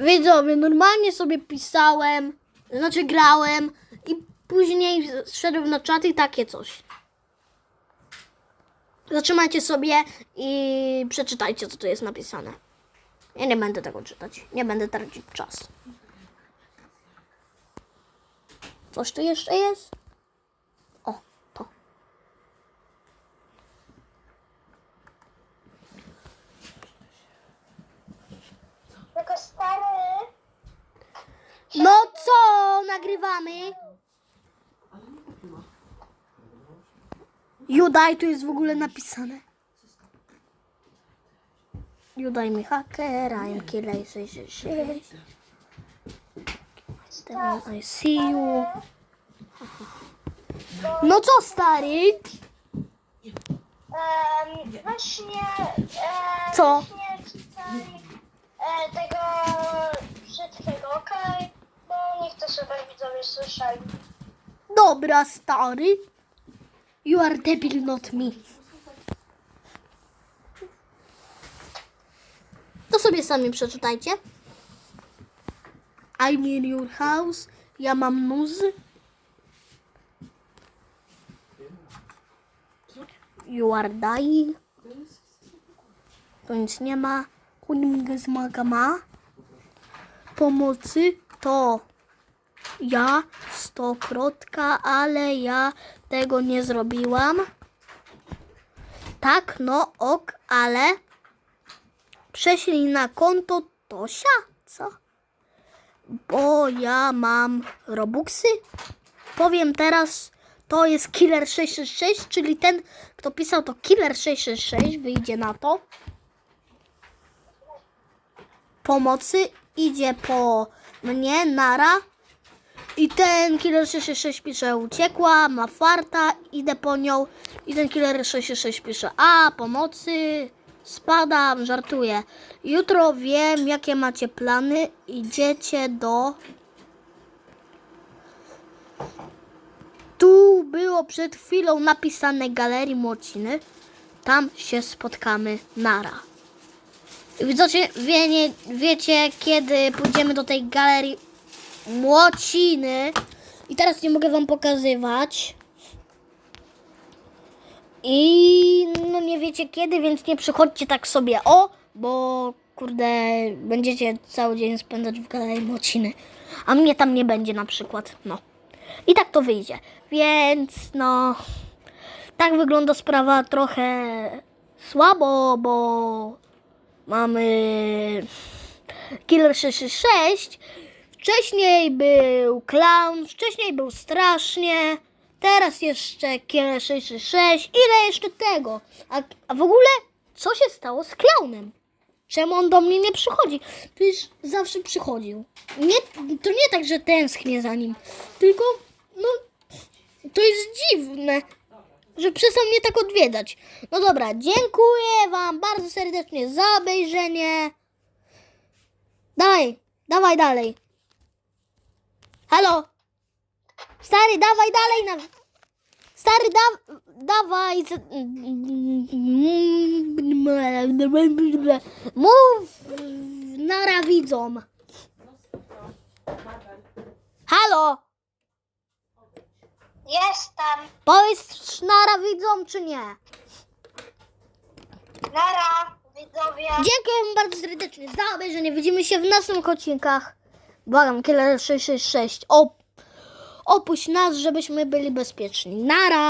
Widzowie, normalnie sobie pisałem, znaczy grałem i później szedłem na czat i takie coś. Zatrzymajcie sobie i przeczytajcie, co tu jest napisane. Ja nie będę tego czytać. Nie będę tracić czasu. Coś tu jeszcze jest? O, to. Tylko stary. No co, nagrywamy? Judaj, tu jest w ogóle napisane. Judaj mi hacker, I'm killer 666. Then I see you. No co, stary? Um, właśnie. E, Co? Właśnie e, tego wszystkiego, okej? Bo nie chcę, żeby widzowie słyszeli. Dobra, stary. You are debil, not me. To sobie sami przeczytajcie. I'm in your house. Ja mam nuzy. You are dying. To nic nie ma. Zmaga ma. Pomocy to ja stokrotka, ale ja tego nie zrobiłam. Tak, no ok, ale prześlij na konto Tosia, co? Bo ja mam Robuxy. Powiem teraz, to jest Killer 666, czyli ten, kto pisał to Killer 666, wyjdzie na to. Pomocy idzie po mnie, nara. I ten killer 666 pisze uciekła, ma farta, idę po nią. I ten killer 666 pisze a pomocy, spadam, żartuję. Jutro wiem jakie macie plany, idziecie do... Tu było przed chwilą napisane Galerii Młociny. Tam się spotkamy nara. Widzicie, wie, wiecie kiedy pójdziemy do tej galerii Młociny. I teraz nie mogę wam pokazywać. I no nie wiecie kiedy, więc nie przychodźcie tak sobie o, bo kurde, będziecie cały dzień spędzać w galerii Młociny. A mnie tam nie będzie na przykład, no. I tak to wyjdzie. Więc no, tak wygląda sprawa trochę słabo, bo mamy Killer 666. Wcześniej był Clown, wcześniej był Strasznie, teraz jeszcze Killer 666. Ile jeszcze tego? A, a w ogóle, co się stało z Clownem? Czemu on do mnie nie przychodzi? Przecież zawsze przychodził. Nie, to nie tak, że tęsknię za nim, tylko no, to jest dziwne że przestał mnie tak odwiedzać. No dobra, dziękuję Wam bardzo serdecznie za obejrzenie. Dawaj, dawaj dalej. Halo? Stary, dawaj dalej na... Stary, da... dawaj... Mów nara widzom. Halo? Jestem. Powiedz nara widzom czy nie? Nara, widzowie. Dziękuję bardzo serdecznie za obejrzenie. Widzimy się w następnych odcinkach. Błagam, Killer 666. Op- opuść nas, żebyśmy byli bezpieczni. Nara!